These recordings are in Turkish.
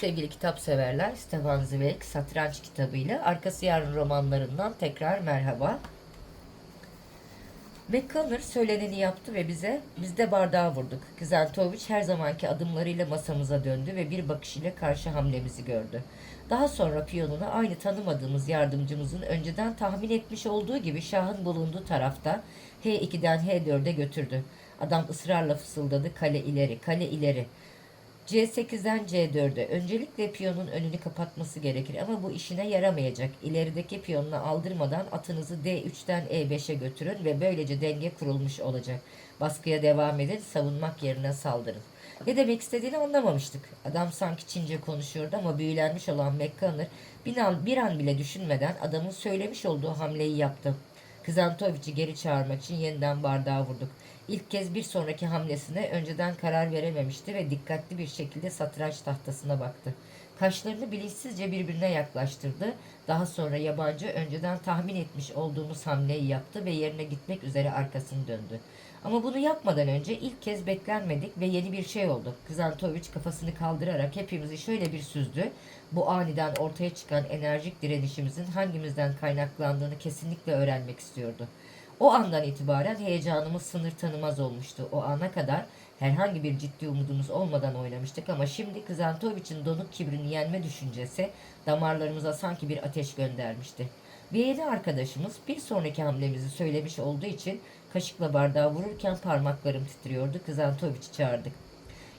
Sevgili kitap severler, Stefan Zweig Satranç kitabıyla Arkası Yarın romanlarından tekrar merhaba. McConnor söyleneni yaptı ve bize, biz de bardağı vurduk. Kızantoviç her zamanki adımlarıyla masamıza döndü ve bir bakış ile karşı hamlemizi gördü. Daha sonra piyonunu aynı tanımadığımız yardımcımızın önceden tahmin etmiş olduğu gibi şahın bulunduğu tarafta H2'den H4'e götürdü. Adam ısrarla fısıldadı kale ileri, kale ileri. C8'den C4'e öncelikle piyonun önünü kapatması gerekir ama bu işine yaramayacak. İlerideki piyonuna aldırmadan atınızı D3'ten E5'e götürün ve böylece denge kurulmuş olacak. Baskıya devam edin, savunmak yerine saldırın. Ne demek istediğini anlamamıştık. Adam sanki Çince konuşuyordu ama büyülenmiş olan McConnor bir an, bir an bile düşünmeden adamın söylemiş olduğu hamleyi yaptı. Kızantoviç'i geri çağırmak için yeniden bardağı vurduk. İlk kez bir sonraki hamlesine önceden karar verememişti ve dikkatli bir şekilde satranç tahtasına baktı. Kaşlarını bilinçsizce birbirine yaklaştırdı. Daha sonra yabancı önceden tahmin etmiş olduğumuz hamleyi yaptı ve yerine gitmek üzere arkasını döndü. Ama bunu yapmadan önce ilk kez beklenmedik ve yeni bir şey oldu. Kızantoviç kafasını kaldırarak hepimizi şöyle bir süzdü. Bu aniden ortaya çıkan enerjik direnişimizin hangimizden kaynaklandığını kesinlikle öğrenmek istiyordu. O andan itibaren heyecanımız sınır tanımaz olmuştu. O ana kadar herhangi bir ciddi umudumuz olmadan oynamıştık ama şimdi Kızantoviç'in donuk kibrini yenme düşüncesi damarlarımıza sanki bir ateş göndermişti. Yeni arkadaşımız bir sonraki hamlemizi söylemiş olduğu için kaşıkla bardağı vururken parmaklarım titriyordu. Kızantoviç'i çağırdık.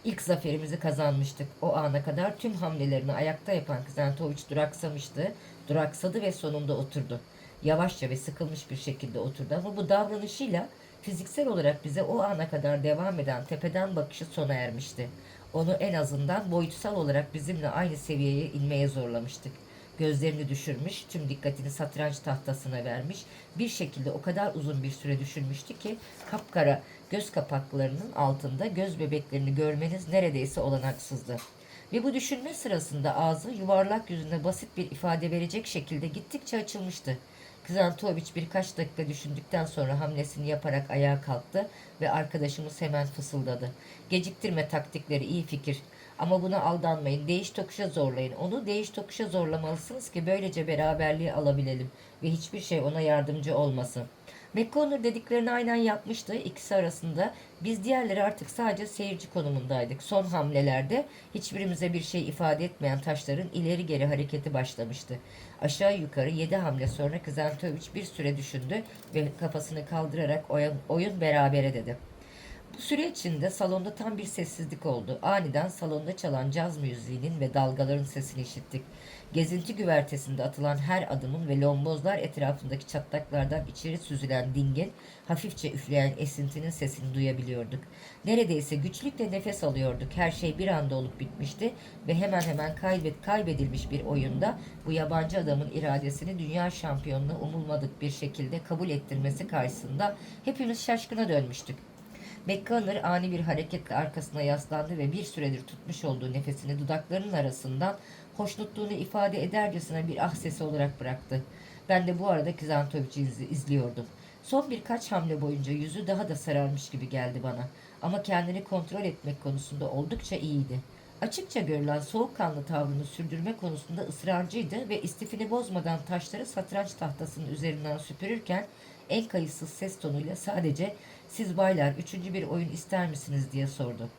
İlk zaferimizi kazanmıştık. O ana kadar tüm hamlelerini ayakta yapan Kızantoviç duraksamıştı. Duraksadı ve sonunda oturdu. Yavaşça ve sıkılmış bir şekilde oturdu ama bu davranışıyla fiziksel olarak bize o ana kadar devam eden tepeden bakışı sona ermişti. Onu en azından boyutsal olarak bizimle aynı seviyeye inmeye zorlamıştık. Gözlerini düşürmüş, tüm dikkatini satranç tahtasına vermiş, bir şekilde o kadar uzun bir süre düşünmüştü ki kapkara göz kapaklarının altında göz bebeklerini görmeniz neredeyse olanaksızdı. Ve bu düşünme sırasında ağzı yuvarlak yüzünde basit bir ifade verecek şekilde gittikçe açılmıştı. Kızantoviç birkaç dakika düşündükten sonra hamlesini yaparak ayağa kalktı ve arkadaşımız hemen fısıldadı. Geciktirme taktikleri iyi fikir. Ama buna aldanmayın. Değiş tokuşa zorlayın. Onu değiş tokuşa zorlamalısınız ki böylece beraberliği alabilelim ve hiçbir şey ona yardımcı olmasın. McConnor dediklerini aynen yapmıştı. İkisi arasında biz diğerleri artık sadece seyirci konumundaydık. Son hamlelerde hiçbirimize bir şey ifade etmeyen taşların ileri geri hareketi başlamıştı. Aşağı yukarı yedi hamle sonra Kızantoviç bir süre düşündü ve kafasını kaldırarak oyun, oyun berabere dedi. Bu süre içinde salonda tam bir sessizlik oldu. Aniden salonda çalan caz müziğinin ve dalgaların sesini işittik. Gezinti güvertesinde atılan her adımın ve lombozlar etrafındaki çatlaklardan içeri süzülen dingin, hafifçe üfleyen esintinin sesini duyabiliyorduk. Neredeyse güçlükle nefes alıyorduk. Her şey bir anda olup bitmişti ve hemen hemen kaybet, kaybedilmiş bir oyunda bu yabancı adamın iradesini dünya şampiyonluğu umulmadık bir şekilde kabul ettirmesi karşısında hepimiz şaşkına dönmüştük. McConnor ani bir hareketle arkasına yaslandı ve bir süredir tutmuş olduğu nefesini dudaklarının arasından hoşnutluğunu ifade edercesine bir ah sesi olarak bıraktı. Ben de bu arada Kizantovic'i izliyordum. Son birkaç hamle boyunca yüzü daha da sararmış gibi geldi bana. Ama kendini kontrol etmek konusunda oldukça iyiydi. Açıkça görülen soğukkanlı tavrını sürdürme konusunda ısrarcıydı ve istifini bozmadan taşları satranç tahtasının üzerinden süpürürken en kayıtsız ses tonuyla sadece siz baylar üçüncü bir oyun ister misiniz diye sordu.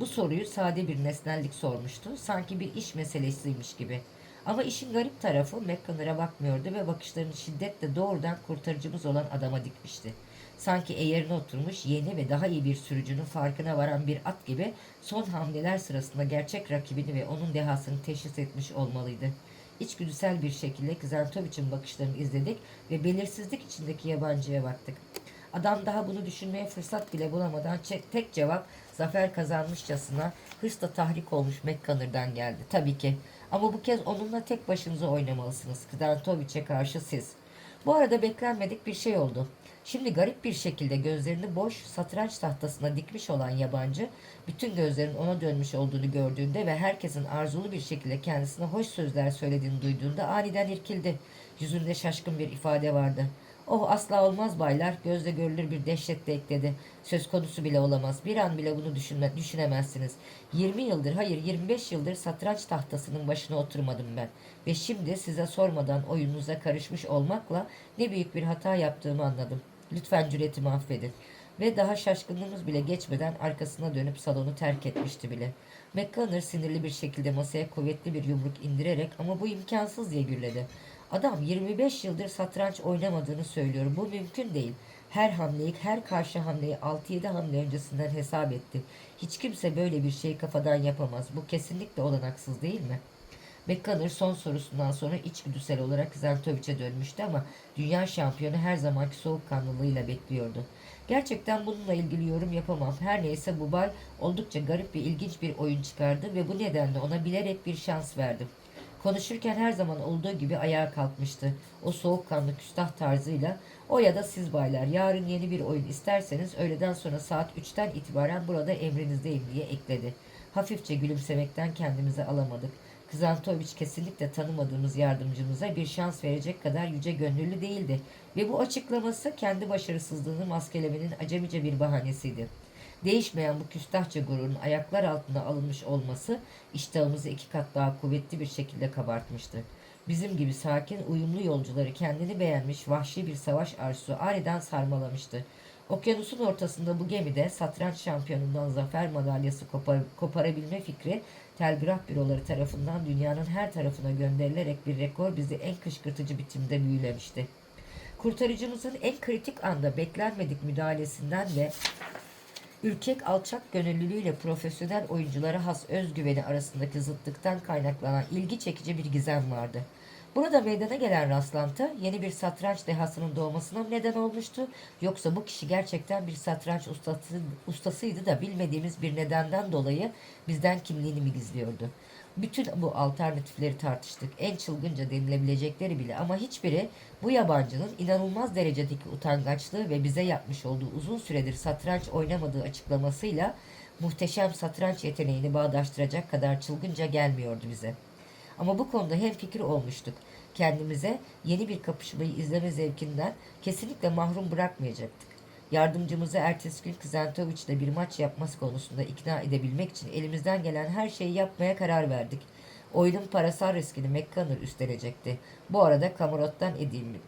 Bu soruyu sade bir nesnellik sormuştu. Sanki bir iş meselesiymiş gibi. Ama işin garip tarafı McConnor'a bakmıyordu ve bakışlarını şiddetle doğrudan kurtarıcımız olan adama dikmişti. Sanki eğerine oturmuş yeni ve daha iyi bir sürücünün farkına varan bir at gibi son hamleler sırasında gerçek rakibini ve onun dehasını teşhis etmiş olmalıydı. İçgüdüsel bir şekilde Kızantoviç'in bakışlarını izledik ve belirsizlik içindeki yabancıya baktık. Adam daha bunu düşünmeye fırsat bile bulamadan tek cevap zafer kazanmışçasına hırsla tahrik olmuş McConnor'dan geldi. Tabii ki. Ama bu kez onunla tek başınıza oynamalısınız. Kıdantoviç'e karşı siz. Bu arada beklenmedik bir şey oldu. Şimdi garip bir şekilde gözlerini boş satranç tahtasına dikmiş olan yabancı, bütün gözlerin ona dönmüş olduğunu gördüğünde ve herkesin arzulu bir şekilde kendisine hoş sözler söylediğini duyduğunda aniden irkildi. Yüzünde şaşkın bir ifade vardı. Oh asla olmaz baylar. Gözle görülür bir dehşetle ekledi. Söz konusu bile olamaz. Bir an bile bunu düşünme, düşünemezsiniz. 20 yıldır hayır 25 yıldır satranç tahtasının başına oturmadım ben. Ve şimdi size sormadan oyununuza karışmış olmakla ne büyük bir hata yaptığımı anladım. Lütfen cüretimi affedin. Ve daha şaşkınlığımız bile geçmeden arkasına dönüp salonu terk etmişti bile. McConnor sinirli bir şekilde masaya kuvvetli bir yumruk indirerek ama bu imkansız diye gürledi. Adam 25 yıldır satranç oynamadığını söylüyor. Bu mümkün değil. Her hamleyi, her karşı hamleyi 6-7 hamle öncesinden hesap etti. Hiç kimse böyle bir şeyi kafadan yapamaz. Bu kesinlikle olanaksız değil mi? McConnor son sorusundan sonra içgüdüsel olarak Zentovic'e dönmüştü ama dünya şampiyonu her zamanki soğukkanlılığıyla bekliyordu. Gerçekten bununla ilgili yorum yapamam. Her neyse bu bay oldukça garip ve ilginç bir oyun çıkardı ve bu nedenle ona bilerek bir şans verdim. Konuşurken her zaman olduğu gibi ayağa kalkmıştı. O soğukkanlı küstah tarzıyla o ya da siz baylar yarın yeni bir oyun isterseniz öğleden sonra saat 3'ten itibaren burada emrinizdeyim diye ekledi. Hafifçe gülümsemekten kendimizi alamadık. Kızantoviç kesinlikle tanımadığımız yardımcımıza bir şans verecek kadar yüce gönüllü değildi ve bu açıklaması kendi başarısızlığını maskelemenin acemice bir bahanesiydi. Değişmeyen bu küstahça gururun ayaklar altına alınmış olması iştahımızı iki kat daha kuvvetli bir şekilde kabartmıştı. Bizim gibi sakin, uyumlu yolcuları kendini beğenmiş vahşi bir savaş arzusu aniden sarmalamıştı. Okyanusun ortasında bu gemide satranç şampiyonundan zafer madalyası kopar, koparabilme fikri telgraf büroları tarafından dünyanın her tarafına gönderilerek bir rekor bizi en kışkırtıcı biçimde büyülemişti. Kurtarıcımızın en kritik anda beklenmedik müdahalesinden ve ürkek alçak gönüllülüğüyle profesyonel oyunculara has özgüveni arasındaki zıtlıktan kaynaklanan ilgi çekici bir gizem vardı. Burada meydana gelen rastlantı yeni bir satranç dehasının doğmasına neden olmuştu yoksa bu kişi gerçekten bir satranç ustası, ustasıydı da bilmediğimiz bir nedenden dolayı bizden kimliğini mi gizliyordu? Bütün bu alternatifleri tartıştık. En çılgınca denilebilecekleri bile ama hiçbiri bu yabancının inanılmaz derecedeki utangaçlığı ve bize yapmış olduğu uzun süredir satranç oynamadığı açıklamasıyla muhteşem satranç yeteneğini bağdaştıracak kadar çılgınca gelmiyordu bize. Ama bu konuda hem fikir olmuştuk. Kendimize yeni bir kapışmayı izleme zevkinden kesinlikle mahrum bırakmayacaktık. Yardımcımızı ertesi gün Kızantoviç'le bir maç yapması konusunda ikna edebilmek için elimizden gelen her şeyi yapmaya karar verdik. Oyunun parasal riskini McConnor üstlenecekti. Bu arada Kamarot'tan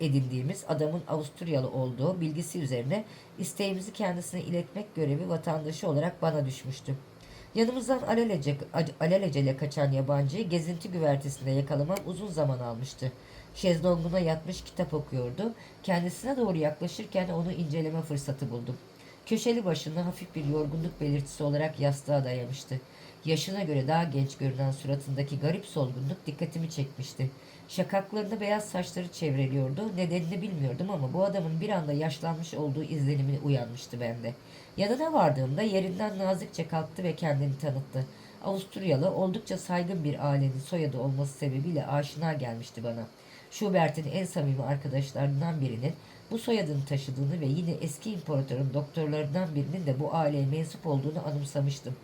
edindiğimiz adamın Avusturyalı olduğu bilgisi üzerine isteğimizi kendisine iletmek görevi vatandaşı olarak bana düşmüştü. Yanımızdan alelece, alelacele kaçan yabancıyı gezinti güvertesinde yakalamam uzun zaman almıştı. Şezlonguna yatmış kitap okuyordu. Kendisine doğru yaklaşırken onu inceleme fırsatı buldum. Köşeli başını hafif bir yorgunluk belirtisi olarak yastığa dayamıştı. Yaşına göre daha genç görünen suratındaki garip solgunluk dikkatimi çekmişti. Şakaklarını beyaz saçları çevreliyordu. Nedenini bilmiyordum ama bu adamın bir anda yaşlanmış olduğu izlenimi uyanmıştı bende. Yanına vardığımda yerinden nazikçe kalktı ve kendini tanıttı. Avusturyalı oldukça saygın bir ailenin soyadı olması sebebiyle aşina gelmişti bana. Schubert'in en samimi arkadaşlarından birinin bu soyadını taşıdığını ve yine eski imparatorun doktorlarından birinin de bu aileye mensup olduğunu anımsamıştım.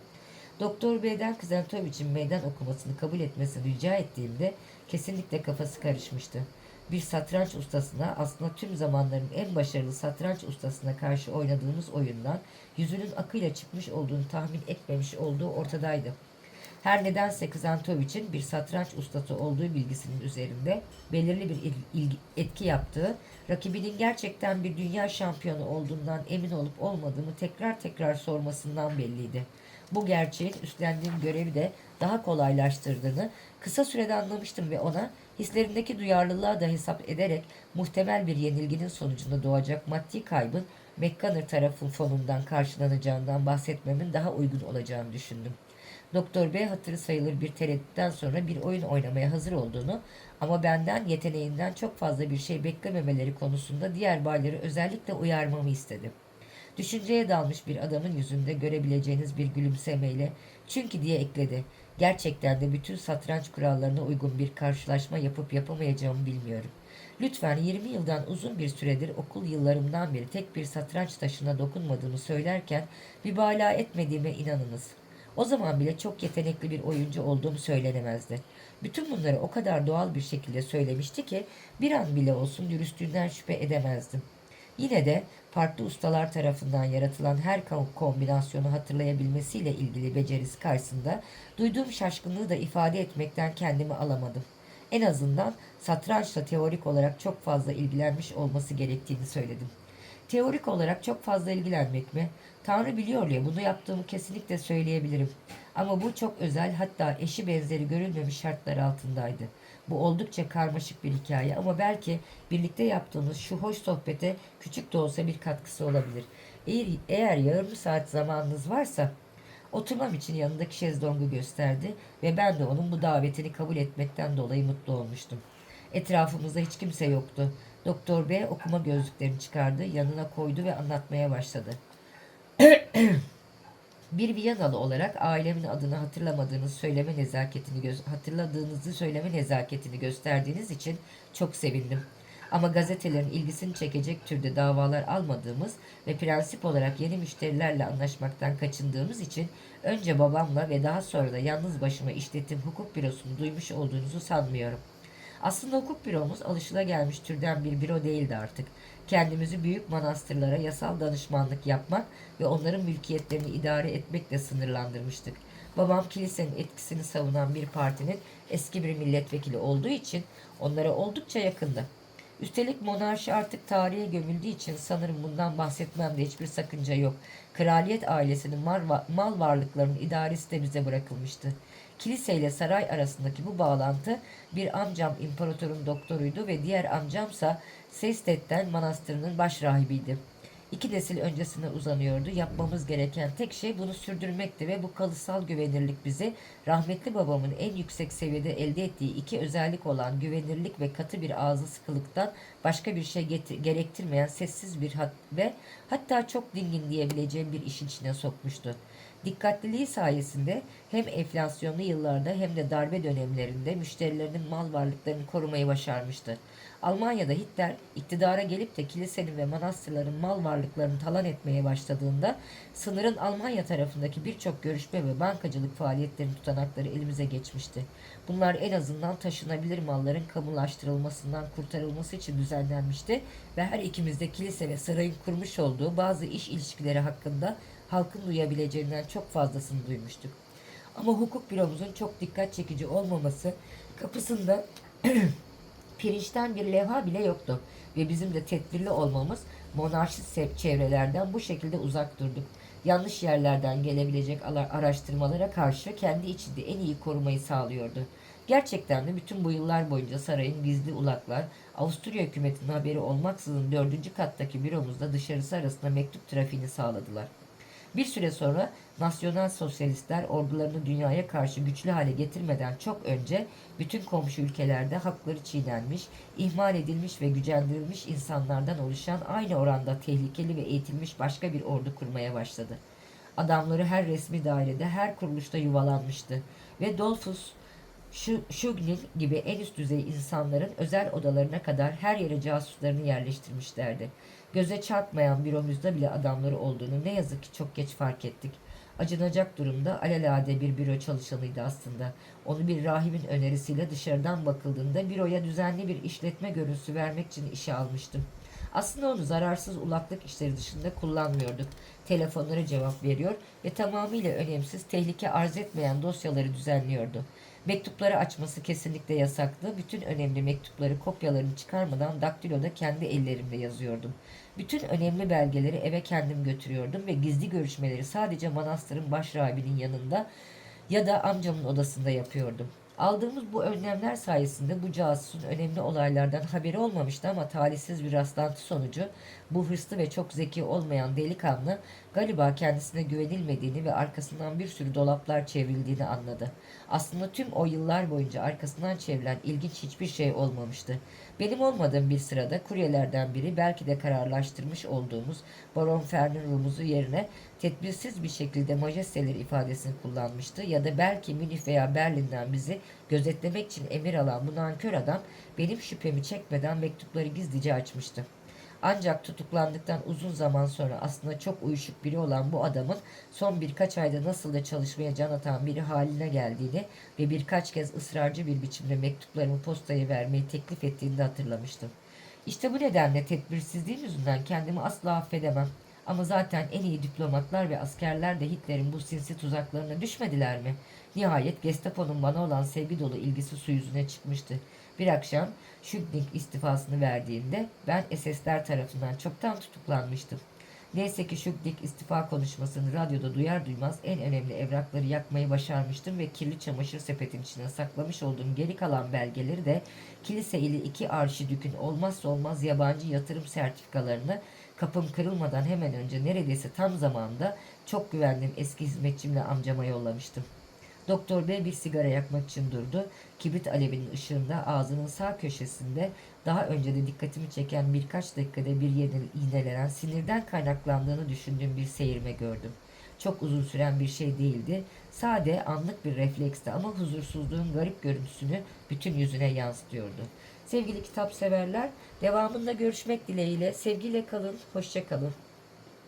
Doktor Bey'den Kızantoviç'in meydan okumasını kabul etmesini rica ettiğimde kesinlikle kafası karışmıştı. Bir satranç ustasına aslında tüm zamanların en başarılı satranç ustasına karşı oynadığımız oyundan yüzünün akıyla çıkmış olduğunu tahmin etmemiş olduğu ortadaydı. Her nedense Kızantoviç'in bir satranç ustası olduğu bilgisinin üzerinde belirli bir ilgi, etki yaptığı, rakibinin gerçekten bir dünya şampiyonu olduğundan emin olup olmadığını tekrar tekrar sormasından belliydi. Bu gerçeğin üstlendiğim görevi de daha kolaylaştırdığını kısa sürede anlamıştım ve ona hislerindeki duyarlılığa da hesap ederek muhtemel bir yenilginin sonucunda doğacak maddi kaybın McConnor tarafı fonundan karşılanacağından bahsetmemin daha uygun olacağını düşündüm. Doktor B hatırı sayılır bir tereddütten sonra bir oyun oynamaya hazır olduğunu ama benden yeteneğinden çok fazla bir şey beklememeleri konusunda diğer bayları özellikle uyarmamı istedi. Düşünceye dalmış bir adamın yüzünde görebileceğiniz bir gülümsemeyle çünkü diye ekledi. Gerçekten de bütün satranç kurallarına uygun bir karşılaşma yapıp yapamayacağımı bilmiyorum. Lütfen 20 yıldan uzun bir süredir okul yıllarımdan beri tek bir satranç taşına dokunmadığımı söylerken mübalağa etmediğime inanınız. O zaman bile çok yetenekli bir oyuncu olduğum söylenemezdi. Bütün bunları o kadar doğal bir şekilde söylemişti ki bir an bile olsun dürüstlüğünden şüphe edemezdim. Yine de farklı ustalar tarafından yaratılan her ko- kombinasyonu hatırlayabilmesiyle ilgili becerisi karşısında duyduğum şaşkınlığı da ifade etmekten kendimi alamadım. En azından satrançla teorik olarak çok fazla ilgilenmiş olması gerektiğini söyledim. Teorik olarak çok fazla ilgilenmek mi? Tanrı biliyor ya bunu yaptığımı kesinlikle söyleyebilirim. Ama bu çok özel hatta eşi benzeri görülmemiş şartlar altındaydı. Bu oldukça karmaşık bir hikaye ama belki birlikte yaptığımız şu hoş sohbete küçük de olsa bir katkısı olabilir. Eğer, eğer yarım saat zamanınız varsa oturmam için yanındaki şezlongu gösterdi ve ben de onun bu davetini kabul etmekten dolayı mutlu olmuştum. Etrafımızda hiç kimse yoktu. Doktor B okuma gözlüklerini çıkardı, yanına koydu ve anlatmaya başladı. Bir Viyanalı olarak ailemin adını hatırlamadığınız söyleme nezaketini hatırladığınızı söyleme nezaketini gösterdiğiniz için çok sevindim. Ama gazetelerin ilgisini çekecek türde davalar almadığımız ve prensip olarak yeni müşterilerle anlaşmaktan kaçındığımız için önce babamla ve daha sonra da yalnız başıma işlettiğim hukuk bürosunu duymuş olduğunuzu sanmıyorum. Aslında hukuk büromuz alışılagelmiş türden bir büro değildi artık. Kendimizi büyük manastırlara yasal danışmanlık yapmak ve onların mülkiyetlerini idare etmekle sınırlandırmıştık. Babam kilisenin etkisini savunan bir partinin eski bir milletvekili olduğu için onlara oldukça yakındı. Üstelik monarşi artık tarihe gömüldüğü için sanırım bundan bahsetmemde hiçbir sakınca yok. Kraliyet ailesinin mal, varlıklarının idaresi de bize bırakılmıştı. Kilise ile saray arasındaki bu bağlantı bir amcam imparatorun doktoruydu ve diğer amcamsa Seystetten manastırının başrahibiydi. İki nesil öncesine uzanıyordu. Yapmamız gereken tek şey bunu sürdürmekti ve bu kalıtsal güvenirlik bizi rahmetli babamın en yüksek seviyede elde ettiği iki özellik olan güvenirlik ve katı bir ağzı sıkılıktan başka bir şey gerektirmeyen sessiz bir hat ve hatta çok dingin diyebileceğim bir işin içine sokmuştu. Dikkatliliği sayesinde hem enflasyonlu yıllarda hem de darbe dönemlerinde müşterilerinin mal varlıklarını korumayı başarmıştı. Almanya'da Hitler iktidara gelip de kilisenin ve manastırların mal varlıklarını talan etmeye başladığında sınırın Almanya tarafındaki birçok görüşme ve bankacılık faaliyetlerinin tutanakları elimize geçmişti. Bunlar en azından taşınabilir malların kamulaştırılmasından kurtarılması için düzenlenmişti ve her ikimiz de kilise ve sarayın kurmuş olduğu bazı iş ilişkileri hakkında halkın duyabileceğinden çok fazlasını duymuştuk. Ama hukuk büromuzun çok dikkat çekici olmaması kapısında pirinçten bir levha bile yoktu ve bizim de tedbirli olmamız monarşist çevrelerden bu şekilde uzak durduk. Yanlış yerlerden gelebilecek ala- araştırmalara karşı kendi içinde en iyi korumayı sağlıyordu. Gerçekten de bütün bu yıllar boyunca sarayın gizli ulaklar, Avusturya hükümetinin haberi olmaksızın dördüncü kattaki büromuzda dışarısı arasında mektup trafiğini sağladılar. Bir süre sonra nasyonal sosyalistler ordularını dünyaya karşı güçlü hale getirmeden çok önce bütün komşu ülkelerde hakları çiğnenmiş, ihmal edilmiş ve gücendirilmiş insanlardan oluşan aynı oranda tehlikeli ve eğitilmiş başka bir ordu kurmaya başladı. Adamları her resmi dairede, her kuruluşta yuvalanmıştı ve Dolfus, şu Şugnin gibi en üst düzey insanların özel odalarına kadar her yere casuslarını yerleştirmişlerdi. Göze çarpmayan büromuzda bile adamları olduğunu ne yazık ki çok geç fark ettik. Acınacak durumda alelade bir büro çalışanıydı aslında. Onu bir rahibin önerisiyle dışarıdan bakıldığında büroya düzenli bir işletme görüntüsü vermek için işe almıştım. Aslında onu zararsız ulaklık işleri dışında kullanmıyorduk. Telefonlara cevap veriyor ve tamamıyla önemsiz, tehlike arz etmeyen dosyaları düzenliyordu. Mektupları açması kesinlikle yasaklı. Bütün önemli mektupları kopyalarını çıkarmadan daktiloda kendi ellerimle yazıyordum. Bütün önemli belgeleri eve kendim götürüyordum ve gizli görüşmeleri sadece manastırın başrahibinin yanında ya da amcamın odasında yapıyordum. Aldığımız bu önlemler sayesinde bu casusun önemli olaylardan haberi olmamıştı ama talihsiz bir rastlantı sonucu bu hırslı ve çok zeki olmayan delikanlı galiba kendisine güvenilmediğini ve arkasından bir sürü dolaplar çevrildiğini anladı. Aslında tüm o yıllar boyunca arkasından çevrilen ilginç hiçbir şey olmamıştı. Benim olmadığım bir sırada kuryelerden biri belki de kararlaştırmış olduğumuz Baron Fernand Rumuz'u yerine tedbirsiz bir şekilde majesteleri ifadesini kullanmıştı ya da belki Münih veya Berlin'den bizi gözetlemek için emir alan bu nankör adam benim şüphemi çekmeden mektupları gizlice açmıştı. Ancak tutuklandıktan uzun zaman sonra aslında çok uyuşuk biri olan bu adamın son birkaç ayda nasıl da çalışmaya can atan biri haline geldiğini ve birkaç kez ısrarcı bir biçimde mektuplarımı postaya vermeyi teklif ettiğini de hatırlamıştım. İşte bu nedenle tedbirsizliğim yüzünden kendimi asla affedemem. Ama zaten en iyi diplomatlar ve askerler de Hitler'in bu sinsi tuzaklarına düşmediler mi? Nihayet Gestapo'nun bana olan sevgi dolu ilgisi su yüzüne çıkmıştı. Bir akşam Schüttling istifasını verdiğinde ben SS'ler tarafından çoktan tutuklanmıştım. Neyse ki Schüttling istifa konuşmasını radyoda duyar duymaz en önemli evrakları yakmayı başarmıştım ve kirli çamaşır sepetin içine saklamış olduğum geri kalan belgeleri de kilise ile iki arşidükün olmazsa olmaz yabancı yatırım sertifikalarını kapım kırılmadan hemen önce neredeyse tam zamanda çok güvendiğim eski hizmetçimle amcama yollamıştım. Doktor Bey bir sigara yakmak için durdu. Kibrit alevinin ışığında ağzının sağ köşesinde daha önce de dikkatimi çeken birkaç dakikada bir iğnelenen sinirden kaynaklandığını düşündüğüm bir seyirme gördüm. Çok uzun süren bir şey değildi. Sade, anlık bir refleksti ama huzursuzluğun garip görüntüsünü bütün yüzüne yansıtıyordu. Sevgili kitap severler, devamında görüşmek dileğiyle. Sevgiyle kalın, hoşça kalın.